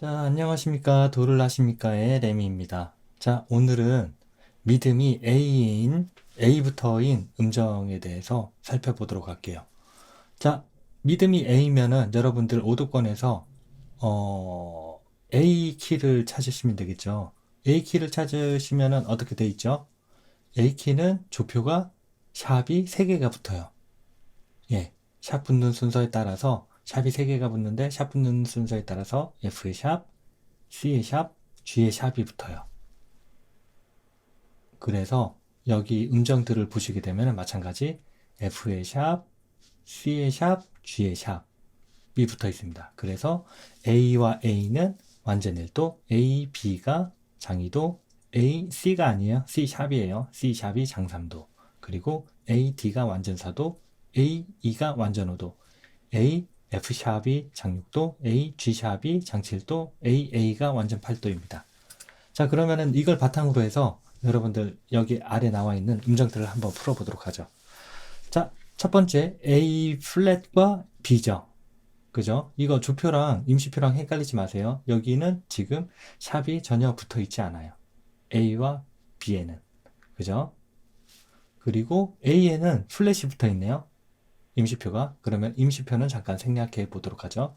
자, 안녕하십니까. 도를 하십니까의 레미입니다. 자, 오늘은 믿음이 A인, A부터인 음정에 대해서 살펴보도록 할게요. 자, 믿음이 A면은 여러분들 오도권에서, 어, A 키를 찾으시면 되겠죠. A 키를 찾으시면은 어떻게 돼 있죠? A 키는 조표가 샵이 3개가 붙어요. 예, 샵 붙는 순서에 따라서 샵이 3개가 붙는데 샵 붙는 순서에 따라서 F의 샵, C의 샵, G의 샵이 붙어요. 그래서 여기 음정들을 보시게 되면 마찬가지 F의 샵, C의 샵, G의 샵이 붙어 있습니다. 그래서 A와 A는 완전 일도, A, B가 장이도, A, C가 아니에요. C 샵이에요. C 샵이 장삼도. 그리고 A, D가 완전사도, A, E가 완전오도, A, F 샵이 장육도, A, G 샵이 장칠도, A, A가 완전 팔도입니다. 자, 그러면은 이걸 바탕으로 해서 여러분들 여기 아래 나와 있는 음정들을 한번 풀어보도록 하죠. 자, 첫 번째 A 플랫과 B죠. 그죠? 이거 주표랑 임시표랑 헷갈리지 마세요. 여기는 지금 샵이 전혀 붙어 있지 않아요. A와 B에는. 그죠? 그리고 A에는 플랫이 붙어 있네요. 임시표가. 그러면 임시표는 잠깐 생략해 보도록 하죠.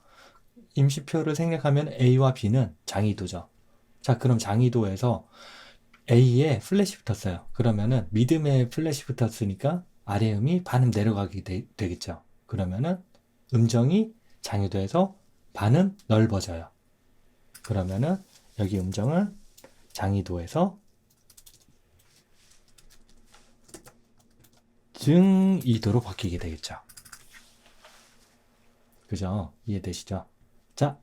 임시표를 생략하면 A와 B는 장이도죠. 자, 그럼 장이도에서 A에 플랫이 붙었어요. 그러면은 믿음에 플랫이 붙었으니까 아래 음이 반음 내려가게 되, 겠죠 그러면은 음정이 장유도에서 반음 넓어져요. 그러면은 여기 음정은 장이도에서 증이도로 바뀌게 되겠죠. 그죠? 이해되시죠? 자,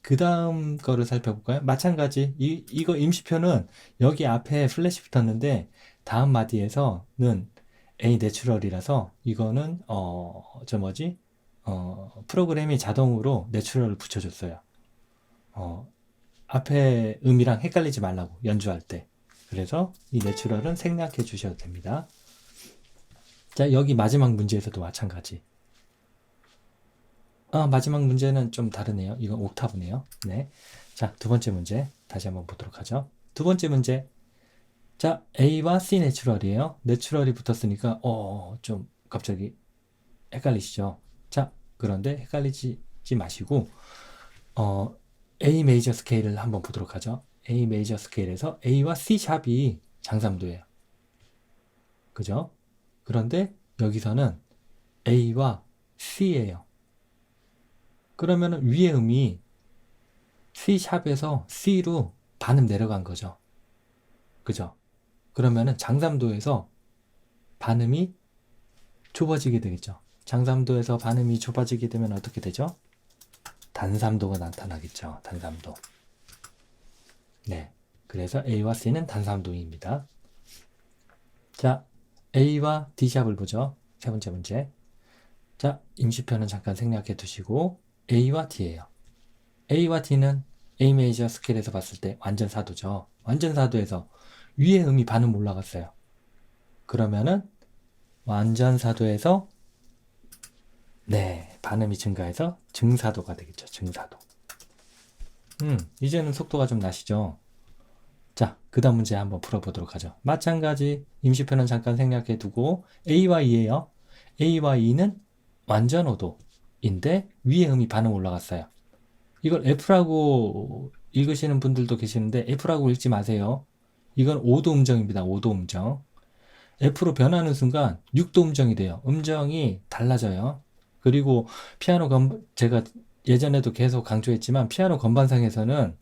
그 다음 거를 살펴볼까요? 마찬가지. 이, 이거 임시표는 여기 앞에 플래시 붙었는데 다음 마디에서는 A 내추럴이라서 이거는 어, 저 뭐지? 어, 프로그램이 자동으로 내추럴을 붙여줬어요. 어, 앞에 음이랑 헷갈리지 말라고 연주할 때. 그래서 이 내추럴은 생략해 주셔도 됩니다. 자, 여기 마지막 문제에서도 마찬가지. 아, 마지막 문제는 좀 다르네요. 이건 옥타브네요. 네. 자, 두 번째 문제 다시 한번 보도록 하죠. 두 번째 문제. 자, A와 C 내추럴이에요. 내추럴이 붙었으니까 어, 좀 갑자기 헷갈리시죠? 자, 그런데 헷갈리지 마시고 어, A 메이저 스케일을 한번 보도록 하죠. A 메이저 스케일에서 A와 C 샵이 장삼도예요. 그죠? 그런데 여기서는 A와 C예요. 그러면 위의 음이 C샵에서 C로 반음 내려간 거죠. 그죠? 그러면은 장삼도에서 반음이 좁아지게 되겠죠. 장삼도에서 반음이 좁아지게 되면 어떻게 되죠? 단삼도가 나타나겠죠. 단삼도. 네. 그래서 A와 C는 단삼도입니다. 자, A와 D샵을 보죠. 세 번째 문제. 자, 임시표는 잠깐 생략해 두시고 A와 D예요. A와 D는 A 메이저 스케일에서 봤을 때 완전 사도죠. 완전 사도에서 위의 음이 반음 올라갔어요. 그러면은 완전 사도에서 네, 반음이 증가해서 증사도가 되겠죠. 증사도. 음, 이제는 속도가 좀 나시죠? 자, 그 다음 문제 한번 풀어보도록 하죠. 마찬가지 임시표는 잠깐 생략해 두고 A와 E예요. A와 E는 완전 오도 인데 위에 음이 반응 올라갔어요. 이걸 F라고 읽으시는 분들도 계시는데 F라고 읽지 마세요. 이건 5도 음정입니다. 5도 음정. F로 변하는 순간 6도 음정이 돼요. 음정이 달라져요. 그리고 피아노 건 제가 예전에도 계속 강조했지만 피아노 건반상에서는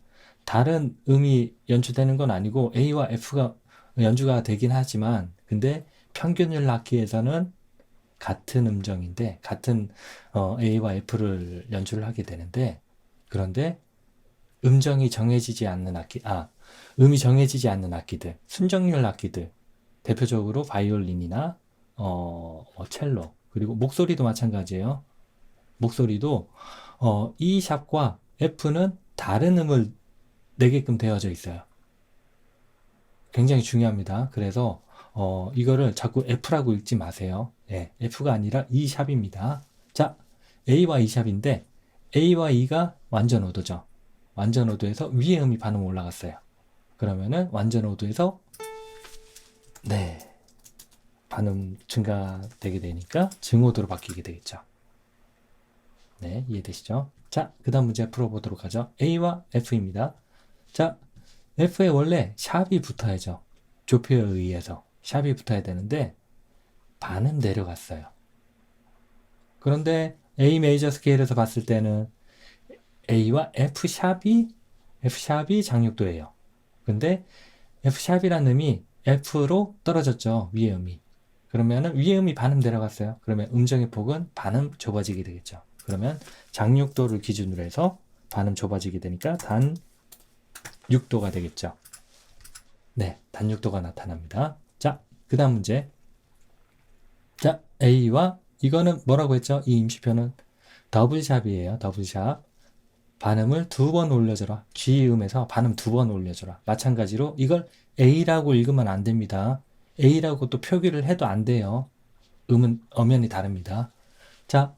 다른 음이 연주되는 건 아니고 A와 F가 연주가 되긴 하지만 근데 평균율 악기에서는 같은 음정인데 같은 어, A와 F를 연주를 하게 되는데 그런데 음정이 정해지지 않는 악기 아 음이 정해지지 않는 악기들 순정률 악기들 대표적으로 바이올린이나 어, 뭐 첼로 그리고 목소리도 마찬가지예요 목소리도 어, E 샵과 F는 다른 음을 내게끔 되어져 있어요. 굉장히 중요합니다. 그래서 어, 이거를 자꾸 F라고 읽지 마세요. 예, F가 아니라 E샵입니다. 자, A와 E샵인데 A와 E가 완전 오도죠. 완전 오도에서 위의 음이 반음 올라갔어요. 그러면은 완전 오도에서 네 반음 증가되게 되니까 증오도로 바뀌게 되겠죠. 네 이해되시죠? 자 그다음 문제 풀어보도록 하죠. A와 F입니다. 자 F에 원래 샵이 붙어야죠. 조표에 의해서 샵이 붙어야 되는데 반음 내려갔어요. 그런데 A 메이저 스케일에서 봤을 때는 A와 F 샵이 F 샵이 장육도예요. 근데 F 샵이라는 음이 F로 떨어졌죠. 위의 음이. 그러면은 위의 음이 반음 내려갔어요. 그러면 음정의 폭은 반음 좁아지게 되겠죠. 그러면 장육도를 기준으로 해서 반음 좁아지게 되니까 단 6도가 되겠죠. 네, 단육도가 나타납니다. 자, 그 다음 문제. 자, A와 이거는 뭐라고 했죠? 이 임시표는 더블샵이에요. 더블샵. 반음을 두 번 올려줘라. G음에서 반음 두 번 올려줘라. 마찬가지로 이걸 A라고 읽으면 안 됩니다. A라고 또 표기를 해도 안 돼요. 음은 엄연히 다릅니다. 자,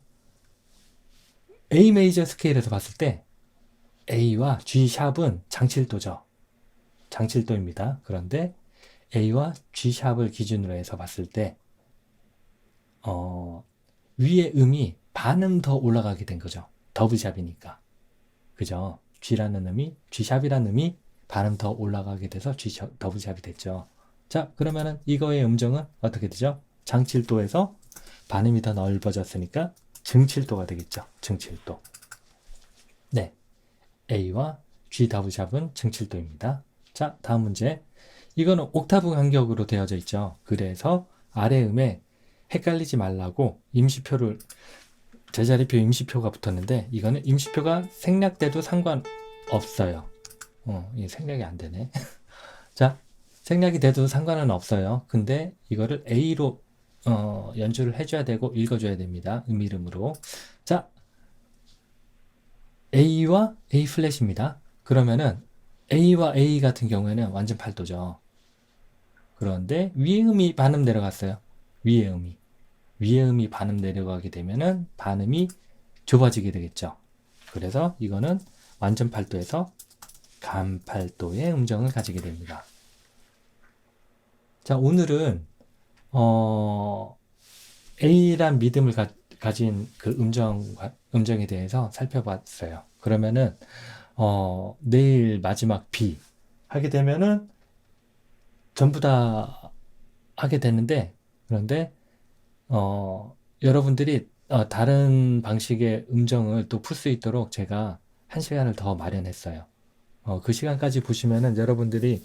A 메이저 스케일에서 봤을 때 A와 G 샵은 장칠도죠. 장칠도입니다. 그런데 A와 G 샵을 기준으로 해서 봤을 때 어, 위의 음이 반음 더 올라가게 된 거죠. 더블샵이니까. 그죠? G라는 음이, G샵이라는 음이 반음 더 올라가게 돼서 G 샵- 더블샵이 됐죠. 자, 그러면은 이거의 음정은 어떻게 되죠? 장칠도에서 반음이 더 넓어졌으니까 증칠도가 되겠죠. 증칠도. 네. A와 G 더블샵은 증칠도입니다. 자, 다음 문제. 이거는 옥타브 간격으로 되어져 있죠. 그래서 아래 음에 헷갈리지 말라고 임시표를 제자리표 임시표가 붙었는데 이거는 임시표가 생략돼도 상관없어요. 어, 이게 생략이 안 되네. 자, 생략이 돼도 상관은 없어요. 근데 이거를 A로 어, 연주를 해줘야 되고 읽어줘야 됩니다. 음 이름으로. 자, A와 A 플랫입니다. 그러면은 A와 A 같은 경우에는 완전 팔도죠. 그런데 위의 음이 반음 내려갔어요. 위의 음이. 위의 음이 반음 내려가게 되면은 반음이 좁아지게 되겠죠. 그래서 이거는 완전 팔도에서 간팔도의 음정을 가지게 됩니다. 자, 오늘은 어, A란 믿음을 가, 가진 그 음정, 음정에 대해서 살펴봤어요. 그러면은, 어, 내일 마지막 B 하게 되면은 전부 다 하게 되는데, 그런데, 어, 여러분들이 어, 다른 방식의 음정을 또 풀 수 있도록 제가 한 시간을 더 마련했어요. 어, 그 시간까지 보시면은 여러분들이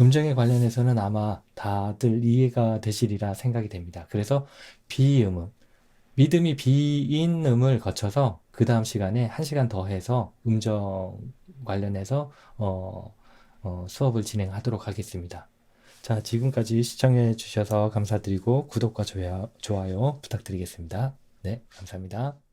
음정에 관련해서는 아마 다들 이해가 되시리라 생각이 됩니다. 그래서 비음음, 믿음이 비인 음을 거쳐서 그 다음 시간에 한 시간 더 해서 음정 관련해서 어, 어, 수업을 진행하도록 하겠습니다. 자, 지금까지 시청해 주셔서 감사드리고 구독과 좋아요, 부탁드리겠습니다. 네, 감사합니다.